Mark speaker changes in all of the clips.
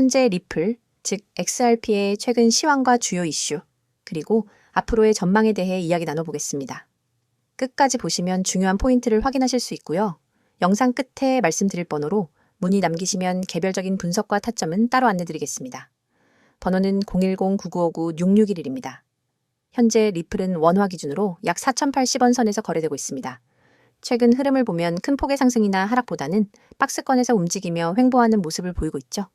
Speaker 1: 현재 리플, 즉 XRP의 최근 시황과 주요 이슈, 그리고 앞으로의 전망에 대해 이야기 나눠보겠습니다. 끝까지 보시면 중요한 포인트를 확인하실 수 있고요. 영상 끝에 말씀드릴 번호로 문의 남기시면 개별적인 분석과 타점은 따로 안내드리겠습니다. 번호는 010-9959-6611입니다. 현재 리플은 원화 기준으로 약 4,080원 선에서 거래되고 있습니다. 최근 흐름을 보면 큰 폭의 상승이나 하락보다는 박스권에서 움직이며 횡보하는 모습을 보이고 있죠.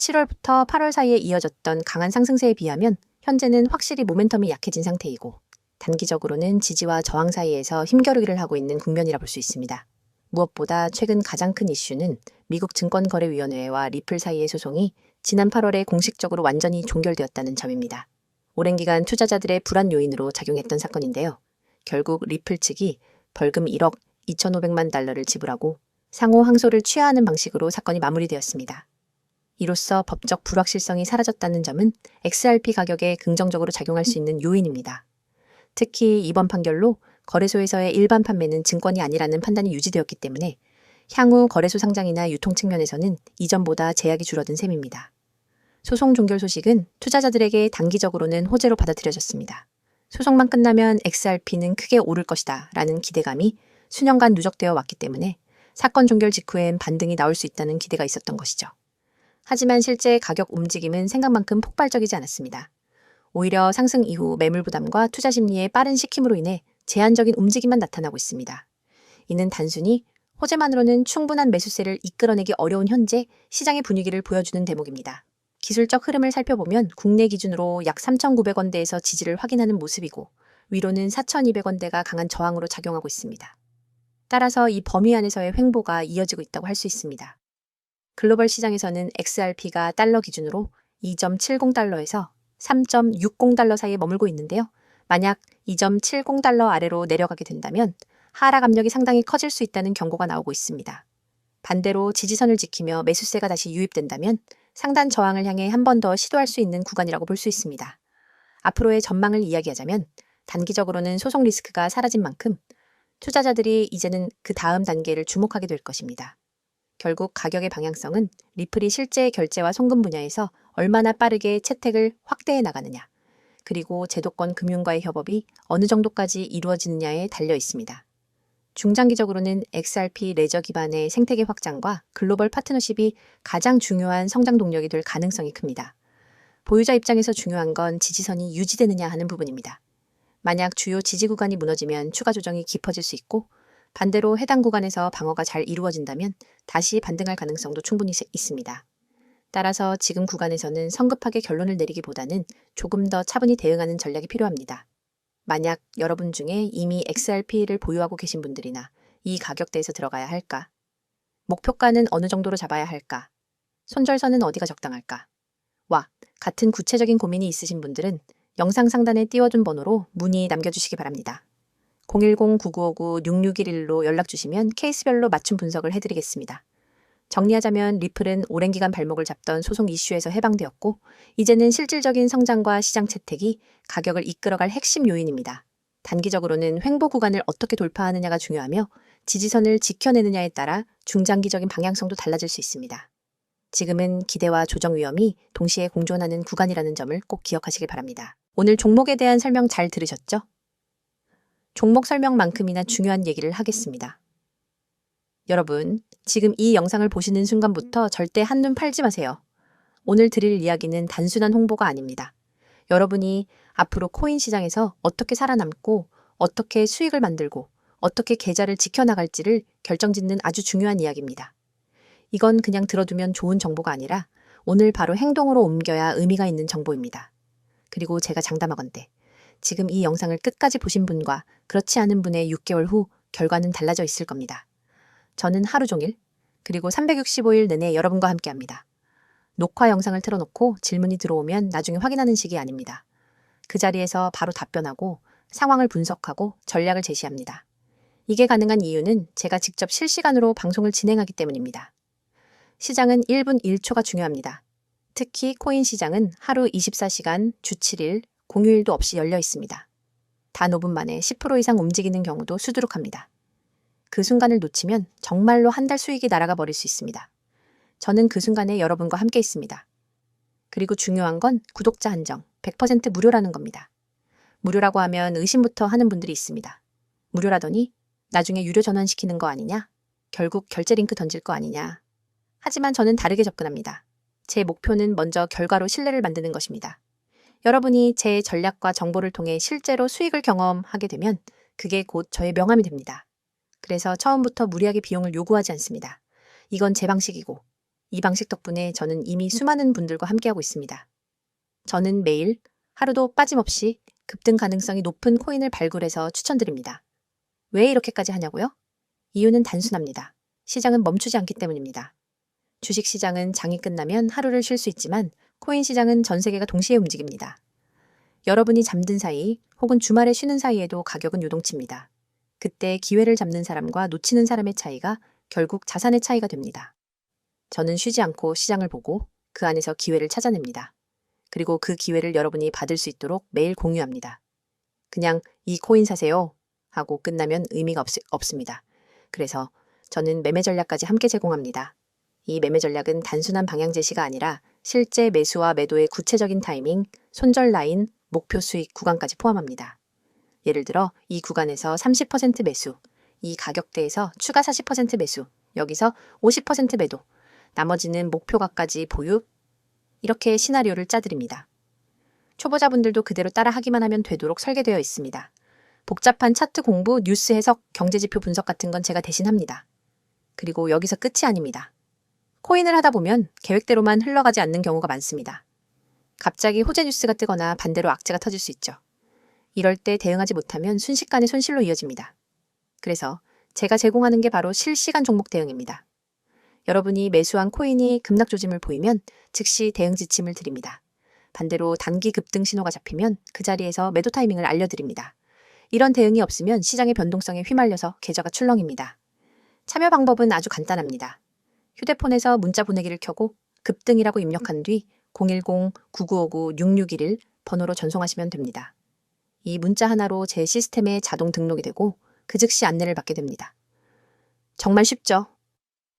Speaker 1: 7월부터 8월 사이에 이어졌던 강한 상승세에 비하면 현재는 확실히 모멘텀이 약해진 상태이고 단기적으로는 지지와 저항 사이에서 힘겨루기를 하고 있는 국면이라 볼 수 있습니다. 무엇보다 최근 가장 큰 이슈는 미국 증권거래위원회와 리플 사이의 소송이 지난 8월에 공식적으로 완전히 종결되었다는 점입니다. 오랜 기간 투자자들의 불안 요인으로 작용했던 사건인데요. 결국 리플 측이 벌금 1억 2,500만 달러를 지불하고 상호 항소를 취하하는 방식으로 사건이 마무리되었습니다. 이로써 법적 불확실성이 사라졌다는 점은 XRP 가격에 긍정적으로 작용할 수 있는 요인입니다. 특히 이번 판결로 거래소에서의 일반 판매는 증권이 아니라는 판단이 유지되었기 때문에 향후 거래소 상장이나 유통 측면에서는 이전보다 제약이 줄어든 셈입니다. 소송 종결 소식은 투자자들에게 단기적으로는 호재로 받아들여졌습니다. 소송만 끝나면 XRP는 크게 오를 것이다 라는 기대감이 수년간 누적되어 왔기 때문에 사건 종결 직후엔 반등이 나올 수 있다는 기대가 있었던 것이죠. 하지만 실제 가격 움직임은 생각만큼 폭발적이지 않았습니다. 오히려 상승 이후 매물 부담과 투자 심리의 빠른 식힘으로 인해 제한적인 움직임만 나타나고 있습니다. 이는 단순히 호재만으로는 충분한 매수세를 이끌어내기 어려운 현재 시장의 분위기를 보여주는 대목입니다. 기술적 흐름을 살펴보면 국내 기준으로 약 3,900원대에서 지지를 확인하는 모습이고 위로는 4,200원대가 강한 저항으로 작용하고 있습니다. 따라서 이 범위 안에서의 횡보가 이어지고 있다고 할 수 있습니다. 글로벌 시장에서는 XRP가 달러 기준으로 2.70달러에서 3.60달러 사이에 머물고 있는데요. 만약 2.70달러 아래로 내려가게 된다면 하락 압력이 상당히 커질 수 있다는 경고가 나오고 있습니다. 반대로 지지선을 지키며 매수세가 다시 유입된다면 상단 저항을 향해 한 번 더 시도할 수 있는 구간이라고 볼 수 있습니다. 앞으로의 전망을 이야기하자면 단기적으로는 소송 리스크가 사라진 만큼 투자자들이 이제는 그 다음 단계를 주목하게 될 것입니다. 결국 가격의 방향성은 리플이 실제 결제와 송금 분야에서 얼마나 빠르게 채택을 확대해 나가느냐, 그리고 제도권 금융과의 협업이 어느 정도까지 이루어지느냐에 달려 있습니다. 중장기적으로는 XRP 레저 기반의 생태계 확장과 글로벌 파트너십이 가장 중요한 성장 동력이 될 가능성이 큽니다. 보유자 입장에서 중요한 건 지지선이 유지되느냐 하는 부분입니다. 만약 주요 지지 구간이 무너지면 추가 조정이 깊어질 수 있고 반대로 해당 구간에서 방어가 잘 이루어진다면 다시 반등할 가능성도 충분히 있습니다. 따라서 지금 구간에서는 성급하게 결론을 내리기보다는 조금 더 차분히 대응하는 전략이 필요합니다. 만약 여러분 중에 이미 XRP를 보유하고 계신 분들이나 이 가격대에서 들어가야 할까? 목표가는 어느 정도로 잡아야 할까? 손절선은 어디가 적당할까? 와, 같은 구체적인 고민이 있으신 분들은 영상 상단에 띄워둔 번호로 문의 남겨주시기 바랍니다. 010-9959-6611로 연락 주시면 케이스별로 맞춤 분석을 해드리겠습니다. 정리하자면 리플은 오랜 기간 발목을 잡던 소송 이슈에서 해방되었고 이제는 실질적인 성장과 시장 채택이 가격을 이끌어갈 핵심 요인입니다. 단기적으로는 횡보 구간을 어떻게 돌파하느냐가 중요하며 지지선을 지켜내느냐에 따라 중장기적인 방향성도 달라질 수 있습니다. 지금은 기대와 조정 위험이 동시에 공존하는 구간이라는 점을 꼭 기억하시길 바랍니다. 오늘 종목에 대한 설명 잘 들으셨죠? 종목 설명만큼이나 중요한 얘기를 하겠습니다. 여러분, 지금 이 영상을 보시는 순간부터 절대 한눈 팔지 마세요. 오늘 드릴 이야기는 단순한 홍보가 아닙니다. 여러분이 앞으로 코인 시장에서 어떻게 살아남고 어떻게 수익을 만들고 어떻게 계좌를 지켜나갈지를 결정짓는 아주 중요한 이야기입니다. 이건 그냥 들어두면 좋은 정보가 아니라 오늘 바로 행동으로 옮겨야 의미가 있는 정보입니다. 그리고 제가 장담하건대 지금 이 영상을 끝까지 보신 분과 그렇지 않은 분의 6개월 후 결과는 달라져 있을 겁니다. 저는 하루 종일 그리고 365일 내내 여러분과 함께 합니다. 녹화 영상을 틀어놓고 질문이 들어오면 나중에 확인하는 식이 아닙니다. 그 자리에서 바로 답변하고 상황을 분석하고 전략을 제시합니다. 이게 가능한 이유는 제가 직접 실시간으로 방송을 진행하기 때문입니다. 시장은 1분 1초가 중요합니다. 특히 코인 시장은 하루 24시간, 주 7일, 공휴일도 없이 열려 있습니다. 단 5분 만에 10% 이상 움직이는 경우도 수두룩합니다. 그 순간을 놓치면 정말로 한 달 수익이 날아가 버릴 수 있습니다. 저는 그 순간에 여러분과 함께 있습니다. 그리고 중요한 건 구독자 한정, 100% 무료라는 겁니다. 무료라고 하면 의심부터 하는 분들이 있습니다. 무료라더니 나중에 유료 전환시키는 거 아니냐? 결국 결제 링크 던질 거 아니냐? 하지만 저는 다르게 접근합니다. 제 목표는 먼저 결과로 신뢰를 만드는 것입니다. 여러분이 제 전략과 정보를 통해 실제로 수익을 경험하게 되면 그게 곧 저의 명함이 됩니다. 그래서 처음부터 무리하게 비용을 요구하지 않습니다. 이건 제 방식이고 이 방식 덕분에 저는 이미 수많은 분들과 함께하고 있습니다. 저는 매일 하루도 빠짐없이 급등 가능성이 높은 코인을 발굴해서 추천드립니다. 왜 이렇게까지 하냐고요? 이유는 단순합니다. 시장은 멈추지 않기 때문입니다. 주식 시장은 장이 끝나면 하루를 쉴 수 있지만 코인 시장은 전 세계가 동시에 움직입니다. 여러분이 잠든 사이 혹은 주말에 쉬는 사이에도 가격은 요동칩니다. 그때 기회를 잡는 사람과 놓치는 사람의 차이가 결국 자산의 차이가 됩니다. 저는 쉬지 않고 시장을 보고 그 안에서 기회를 찾아냅니다. 그리고 그 기회를 여러분이 받을 수 있도록 매일 공유합니다. 그냥 이 코인 사세요 하고 끝나면 의미가 없, 없습니다. 그래서 저는 매매 전략까지 함께 제공합니다. 이 매매 전략은 단순한 방향 제시가 아니라 실제 매수와 매도의 구체적인 타이밍, 손절 라인, 목표 수익 구간까지 포함합니다. 예를 들어 이 구간에서 30% 매수, 이 가격대에서 추가 40% 매수, 여기서 50% 매도, 나머지는 목표가까지 보유, 이렇게 시나리오를 짜드립니다. 초보자분들도 그대로 따라 하기만 하면 되도록 설계되어 있습니다. 복잡한 차트 공부, 뉴스 해석, 경제지표 분석 같은 건 제가 대신 합니다. 그리고 여기서 끝이 아닙니다. 코인을 하다 보면 계획대로만 흘러가지 않는 경우가 많습니다. 갑자기 호재 뉴스가 뜨거나 반대로 악재가 터질 수 있죠. 이럴 때 대응하지 못하면 순식간에 손실로 이어집니다. 그래서 제가 제공하는 게 바로 실시간 종목 대응입니다. 여러분이 매수한 코인이 급락 조짐을 보이면 즉시 대응 지침을 드립니다. 반대로 단기 급등 신호가 잡히면 그 자리에서 매도 타이밍을 알려드립니다. 이런 대응이 없으면 시장의 변동성에 휘말려서 계좌가 출렁입니다. 참여 방법은 아주 간단합니다. 휴대폰에서 문자 보내기를 켜고 급등이라고 입력한 뒤 010-9959-6611 번호로 전송하시면 됩니다. 이 문자 하나로 제 시스템에 자동 등록이 되고 그 즉시 안내를 받게 됩니다. 정말 쉽죠?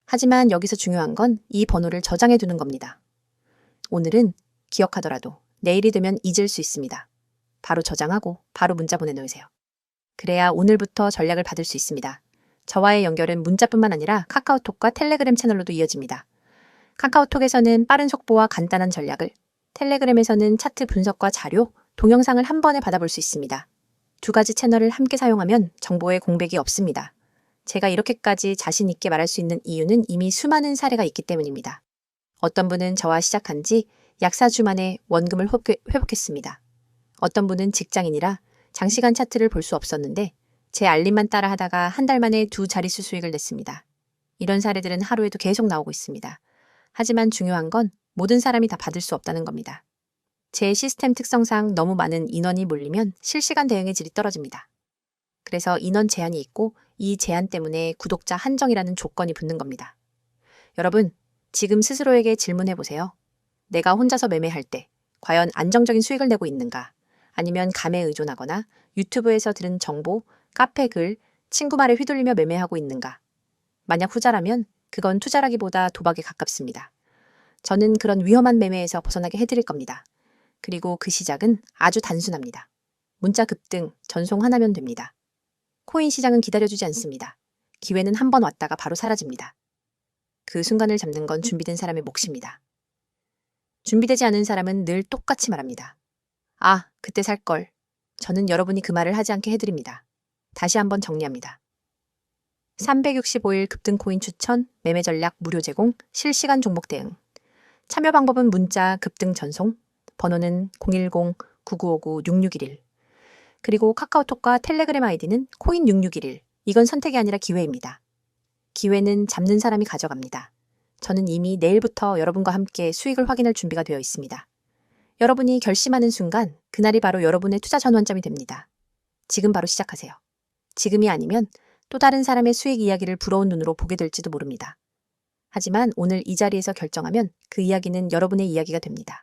Speaker 1: 하지만 여기서 중요한 건 이 번호를 저장해 두는 겁니다. 오늘은 기억하더라도 내일이 되면 잊을 수 있습니다. 바로 저장하고 바로 문자 보내놓으세요. 그래야 오늘부터 전략을 받을 수 있습니다. 저와의 연결은 문자뿐만 아니라 카카오톡과 텔레그램 채널로도 이어집니다. 카카오톡에서는 빠른 속보와 간단한 전략을, 텔레그램에서는 차트 분석과 자료, 동영상을 한 번에 받아볼 수 있습니다. 두 가지 채널을 함께 사용하면 정보의 공백이 없습니다. 제가 이렇게까지 자신 있게 말할 수 있는 이유는 이미 수많은 사례가 있기 때문입니다. 어떤 분은 저와 시작한 지 약 4주 만에 원금을 회복했습니다. 어떤 분은 직장인이라 장시간 차트를 볼 수 없었는데 제 알림만 따라 하다가 한 달 만에 두 자릿수 수익을 냈습니다. 이런 사례들은 하루에도 계속 나오고 있습니다. 하지만 중요한 건 모든 사람이 다 받을 수 없다는 겁니다. 제 시스템 특성상 너무 많은 인원이 몰리면 실시간 대응의 질이 떨어집니다. 그래서 인원 제한이 있고 이 제한 때문에 구독자 한정이라는 조건이 붙는 겁니다. 여러분, 지금 스스로에게 질문해 보세요. 내가 혼자서 매매할 때 과연 안정적인 수익을 내고 있는가? 아니면 감에 의존하거나 유튜브에서 들은 정보, 카페 글, 친구 말에 휘둘리며 매매하고 있는가? 만약 후자라면 그건 투자라기보다 도박에 가깝습니다. 저는 그런 위험한 매매에서 벗어나게 해드릴 겁니다. 그리고 그 시작은 아주 단순합니다. 문자 급등, 전송 하나면 됩니다. 코인 시장은 기다려주지 않습니다. 기회는 한 번 왔다가 바로 사라집니다. 그 순간을 잡는 건 준비된 사람의 몫입니다. 준비되지 않은 사람은 늘 똑같이 말합니다. 아, 그때 살 걸. 저는 여러분이 그 말을 하지 않게 해드립니다. 다시 한번 정리합니다. 365일 급등 코인 추천, 매매 전략 무료 제공, 실시간 종목 대응. 참여 방법은 문자 급등 전송, 번호는 010-9959-6611. 그리고 카카오톡과 텔레그램 아이디는 코인6611. 이건 선택이 아니라 기회입니다. 기회는 잡는 사람이 가져갑니다. 저는 이미 내일부터 여러분과 함께 수익을 확인할 준비가 되어 있습니다. 여러분이 결심하는 순간 그날이 바로 여러분의 투자 전환점이 됩니다. 지금 바로 시작하세요. 지금이 아니면 또 다른 사람의 수익 이야기를 부러운 눈으로 보게 될지도 모릅니다. 하지만 오늘 이 자리에서 결정하면 그 이야기는 여러분의 이야기가 됩니다.